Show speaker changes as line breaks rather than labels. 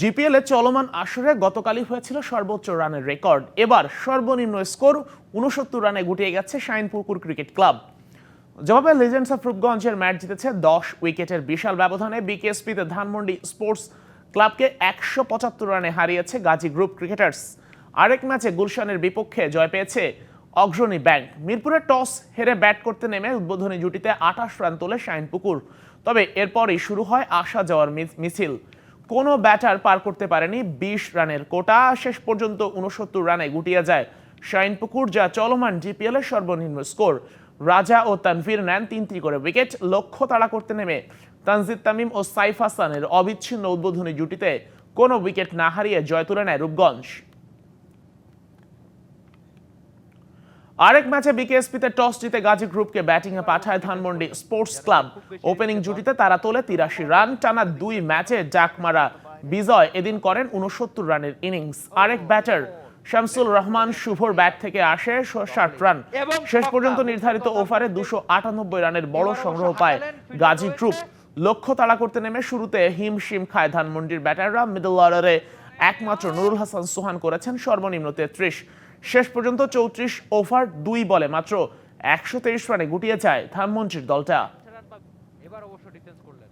GPL এ চলমান আসরে গতকালই হয়েছিল সর্বোচ্চ রানের রেকর্ড। এবার সর্বনিম্ন স্কোর উনসত্তর রানে গুটিয়ে গেছে শাইনপুকুর ক্রিকেট ক্লাব। জবাবে লেজেন্ডস অফ রূপগঞ্জের ম্যাচ জিতেছে দশ উইকেটের বিশাল ব্যবধানে বিকেএসপিতে ধানমন্ডি স্পোর্টস ক্লাবকে একশো পঁচাত্তর রানে হারিয়েছে গাজী গ্রুপ ক্রিকেটার্স। আরেক ম্যাচে গুলশানের বিপক্ষে জয় পেয়েছে অগ্রণী ব্যাংক। মিরপুরে টস হেরে ব্যাট করতে নেমে উদ্বোধনী জুটিতে আঠাশ রান তোলে শাইনপুকুর তবে এরপরই শুরু হয় আসা যাওয়ার মিছিল। কোনো ব্যাটার পার করতে পারেনি, বিশ রানের কোটা। শেষ পর্যন্ত উনসত্তর রানে গুটিয়ে যায় শাইনপুকুর যা চলমান জিপিএল এর সর্বনিম্ন স্কোর। রাজা ও তানভীর নেন তিনটি করে উইকেট, লক্ষ্য তাড়া করতে নেমে তানজিদ তামিম ও সাইফ হাসানের অবিচ্ছিন্ন উদ্বোধনী জুটিতে কোনো উইকেট না হারিয়ে জয় তুলে নেয় রূপগঞ্জ। আরেক ম্যাচে বিকেএসপিতে টস জিতে গাজী গ্রুপকে ব্যাটিংয়ে পাঠায় ধানমন্ডি স্পোর্টস ক্লাব। ওপেনিং জুটিতে তারা তোলে তিরাশি রান টানা দুই ম্যাচে ডাক মারা বিজয় এদিন করেন উনসত্তর রানের ইনিংস। আরেক ব্যাটার শামসুল রহমান শুভর ব্যাট থেকে আসে ষাট রান। শেষ পর্যন্ত নির্ধারিত ওভারে দুশো আটানব্বই রানের বড় সংগ্রহ পায় গাজী গ্রুপ। লক্ষ্য তাড়া করতে নেমে শুরুতে হিমশিম খায় ধানমন্ডির ব্যাটাররা। মিডল অর্ডারে একমাত্র নুরুল হাসান সোহান করেছেন সর্বনিম্ন তেত্রিশ। শেষ পর্যন্ত চৌত্রিশ ওভার দুই বলে, মাত্র একশো তেইশ রানে গুটিয়ে যায় ধানমন্ত্রীর দলটা। এবার অবশ্য ডিফেন্স করলেন।